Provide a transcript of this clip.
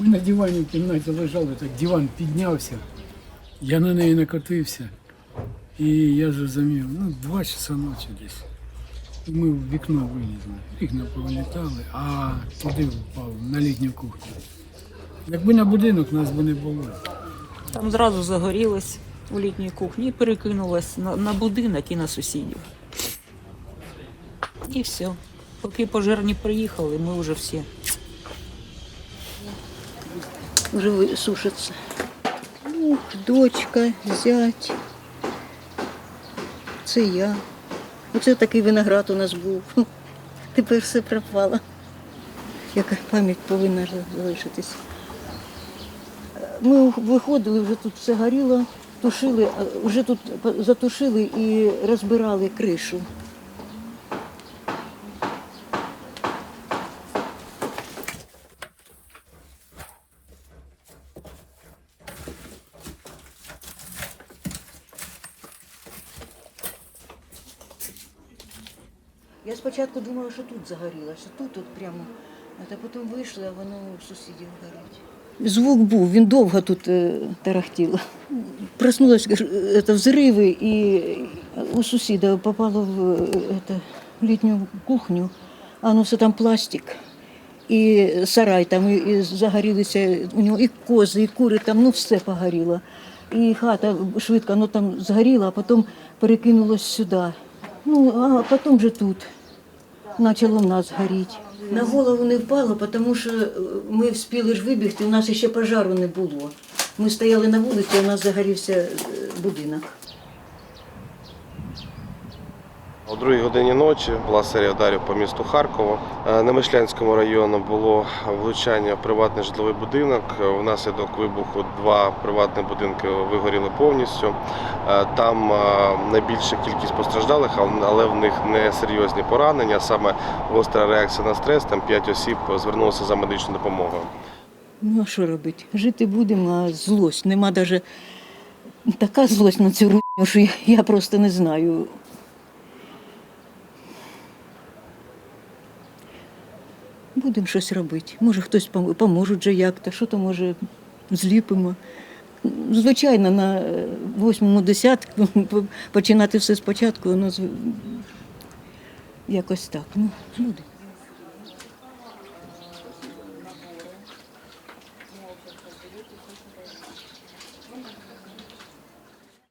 Ми на дивані в кімнаті лежали, так диван піднявся. Я на неї накотився. І я зрозумів, ну, два часа ночі десь. Ми в вікно вилізли. Вікна повилітали, а туди впав, на літню кухню. Якби на будинок нас би не було. Там зразу загорілось у літній кухні і перекинулось на, на будинок і на сусідів. І все. Поки пожежні приїхали, ми вже всі. Вже ви- сушиться. Муж, дочка, зять. Це я. Оце такий виноград у нас був. Тепер все пропало. Яка пам'ять повинна залишитись. Ми виходили, вже тут все горіло, тушили, вже тут затушили і розбирали кришу. Я спочатку думала, що тут загорілося, тут от прямо. А потім вийшли, а воно у сусідів горить. Звук був, він довго тут е, тарахтів. Проснулась кажу, е, взриви, і у сусіда попало в, е, це, в літню кухню, а ну все там пластик. І сарай там, і, і загорілися у нього і кози, і кури, там ну все погоріло. І хата швидко ну, там згоріла, а потім перекинулось сюди. Ну, а потім вже тут почало в нас горіти. На голову не впало, тому що е, ми встигли ж вибігти, у нас ще пожару не було. Ми стояли на вулиці, у нас загорівся е, будинок. О другій годині ночі була серія ударів по місту Харкову. Е, На Мишлянському району було влучання в приватний житловий будинок. Внаслідок вибуху два приватні будинки вигоріли повністю. Е, Там е, найбільша кількість постраждалих, але в них не серйозні поранення. Саме гостра реакція на стрес. Там п'ять осіб звернулося за медичною допомогою. Ну, а що робити? Жити будемо, а злость. Нема навіть така злость на цю руйню, що я просто не знаю. Будемо щось робити. Може, хтось поможуть вже як-то, що то може зліпимо. Звичайно, на е, восьмому десятку починати все спочатку, воно якось так. Ну, буде.